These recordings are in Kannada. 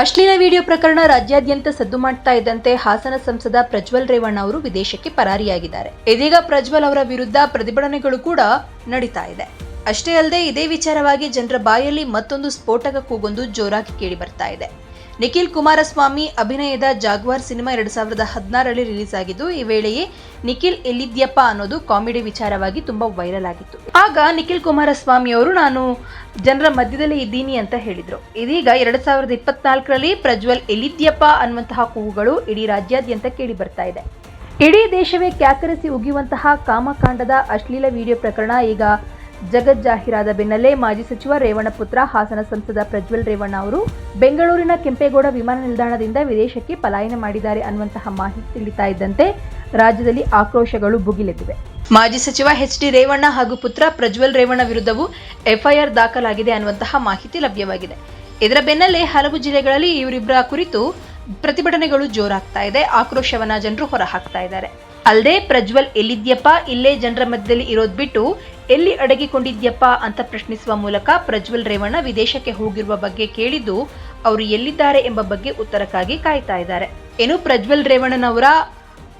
ಅಶ್ಲೀಲ ವಿಡಿಯೋ ಪ್ರಕರಣ ರಾಜ್ಯಾದ್ಯಂತ ಸದ್ದು ಮಾಡ್ತಾ ಇದ್ದಂತೆ ಹಾಸನ ಸಂಸದ ಪ್ರಜ್ವಲ್ ರೇವಣ್ಣ ಅವರು ವಿದೇಶಕ್ಕೆ ಪರಾರಿಯಾಗಿದ್ದಾರೆ. ಇದೀಗ ಪ್ರಜ್ವಲ್ ಅವರ ವಿರುದ್ಧ ಪ್ರತಿಭಟನೆಗಳು ಕೂಡ ನಡೀತಾ ಇದೆ. ಅಷ್ಟೇ ಅಲ್ಲದೆ ಇದೇ ವಿಚಾರವಾಗಿ ಜನರ ಬಾಯಲ್ಲಿ ಮತ್ತೊಂದು ಸ್ಫೋಟಕ ಕೂಗೊಂದು ಜೋರಾಗಿ ಕೇಳಿ ಬರ್ತಾ ಇದೆ. ನಿಖಿಲ್ ಕುಮಾರಸ್ವಾಮಿ ಅಭಿನಯದ ಜಾಗ್ವಾರ್ ಸಿನಿಮಾ ಎರಡು ಸಾವಿರದ ಹದಿನಾರರಲ್ಲಿ ರಿಲೀಸ್ ಆಗಿದ್ದು, ಈ ವೇಳೆಯೇ ನಿಖಿಲ್ ಎಲ್ಲಿದ್ಯಪ್ಪ ಅನ್ನೋದು ಕಾಮಿಡಿ ವಿಚಾರವಾಗಿ ತುಂಬಾ ವೈರಲ್ ಆಗಿತ್ತು. ಆಗ ನಿಖಿಲ್ ಕುಮಾರಸ್ವಾಮಿ ಅವರು, ನಾನು ಜನರ ಮಧ್ಯದಲ್ಲಿ ಇದ್ದೀನಿ ಅಂತ ಹೇಳಿದ್ರು. ಇದೀಗ ಎರಡ್ ಸಾವಿರದ ಇಪ್ಪತ್ನಾಲ್ಕರಲ್ಲಿ ಪ್ರಜ್ವಲ್ ಎಲ್ಲಿದ್ಯಪ್ಪ ಅನ್ನುವಂತಹ ಕೂಗುಗಳು ಇಡೀ ರಾಜ್ಯಾದ್ಯಂತ ಕೇಳಿ ಬರ್ತಾ ಇದೆ. ಇಡೀ ದೇಶವೇ ಕ್ಯಾಕರಿಸಿ ಉಗಿಯುವಂತಹ ಕಾಮಕಾಂಡದ ಅಶ್ಲೀಲ ವಿಡಿಯೋ ಪ್ರಕರಣ ಈಗ ಜಗಜ್ಜಾಹೀರಾದ ಬೆನ್ನಲ್ಲೇ ಮಾಜಿ ಸಚಿವ ರೇವಣ್ಣಪುತ್ರ ಹಾಸನ ಸಂಸದ ಪ್ರಜ್ವಲ್ ರೇವಣ್ಣ ಅವರು ಬೆಂಗಳೂರಿನ ಕೆಂಪೇಗೌಡ ವಿಮಾನ ನಿಲ್ದಾಣದಿಂದ ವಿದೇಶಕ್ಕೆ ಪಲಾಯನ ಮಾಡಿದ್ದಾರೆ ಅನ್ನುವಂತಹ ಮಾಹಿತಿ ತಿಳಿತಾ ಇದ್ದಂತೆ ರಾಜ್ಯದಲ್ಲಿ ಆಕ್ರೋಶಗಳು ಭುಗಿಲೆದ್ದಿವೆ. ಮಾಜಿ ಸಚಿವ ಎಚ್ ಡಿ ರೇವಣ್ಣ ಹಾಗೂ ಪುತ್ರ ಪ್ರಜ್ವಲ್ ರೇವಣ್ಣ ವಿರುದ್ಧವೂ ಎಫ್ಐಆರ್ ದಾಖಲಾಗಿದೆ ಅನ್ನುವಂತಹ ಮಾಹಿತಿ ಲಭ್ಯವಾಗಿದೆ. ಇದರ ಬೆನ್ನಲ್ಲೇ ಹಲವು ಜಿಲ್ಲೆಗಳಲ್ಲಿ ಇವರಿಬ್ಬರ ಕುರಿತು ಪ್ರತಿಭಟನೆಗಳು ಜೋರಾಗ್ತಾ ಇದೆ, ಆಕ್ರೋಶವನ್ನ ಜನರು ಹೊರಹಾಕ್ತಾ ಇದ್ದಾರೆ. ಅಲ್ಲದೆ ಪ್ರಜ್ವಲ್ ಎಲ್ಲಿದ್ಯಪ್ಪ, ಇಲ್ಲೇ ಜನರ ಮಧ್ಯದಲ್ಲಿ ಇರೋದ್ ಬಿಟ್ಟು ಎಲ್ಲಿ ಅಡಗಿಕೊಂಡಿದ್ಯಪ್ಪ ಅಂತ ಪ್ರಶ್ನಿಸುವ ಮೂಲಕ ಪ್ರಜ್ವಲ್ ರೇವಣ್ಣ ವಿದೇಶಕ್ಕೆ ಹೋಗಿರುವ ಬಗ್ಗೆ ಕೇಳಿದ್ದು ಅವರು ಎಲ್ಲಿದ್ದಾರೆ ಎಂಬ ಬಗ್ಗೆ ಉತ್ತರಕ್ಕಾಗಿ ಕಾಯ್ತಾ ಇದ್ದಾರೆ. ಏನು, ಪ್ರಜ್ವಲ್ ರೇವಣ್ಣನವರ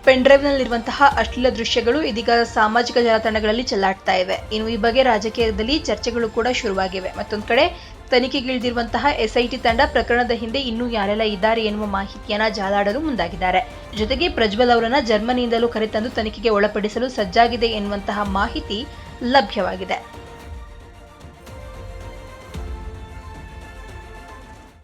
ಪೆನ್ ಡ್ರೈವ್ನಲ್ಲಿರುವಂತಹ ಅಶ್ಲೀಲ ದೃಶ್ಯಗಳು ಇದೀಗ ಸಾಮಾಜಿಕ ಜಾಲತಾಣಗಳಲ್ಲಿ ಚೆಲ್ಲಾಡ್ತಾ ಇವೆ. ಇನ್ನು ಈ ಬಗ್ಗೆ ರಾಜಕೀಯದಲ್ಲಿ ಚರ್ಚೆಗಳು ಕೂಡ ಶುರುವಾಗಿವೆ. ಮತ್ತೊಂದು ಕಡೆ ತನಿಖೆಗಿಳಿದಿರುವಂತಹ ಎಸ್ಐಟಿ ತಂಡ ಪ್ರಕರಣದ ಹಿಂದೆ ಇನ್ನೂ ಯಾರೆಲ್ಲ ಇದ್ದಾರೆ ಎನ್ನುವ ಮಾಹಿತಿಯನ್ನ ಜಾಲಾಡಲು ಮುಂದಾಗಿದ್ದಾರೆ. ಜೊತೆಗೆ ಪ್ರಜ್ವಲ್ ಅವರನ್ನ ಜರ್ಮನಿಯಿಂದಲೂ ಕರೆತಂದು ತನಿಖೆಗೆ ಒಳಪಡಿಸಲು ಸಜ್ಜಾಗಿದೆ ಎನ್ನುವಂತಹ ಮಾಹಿತಿ ಲಭ್ಯವಾಗಿದೆ.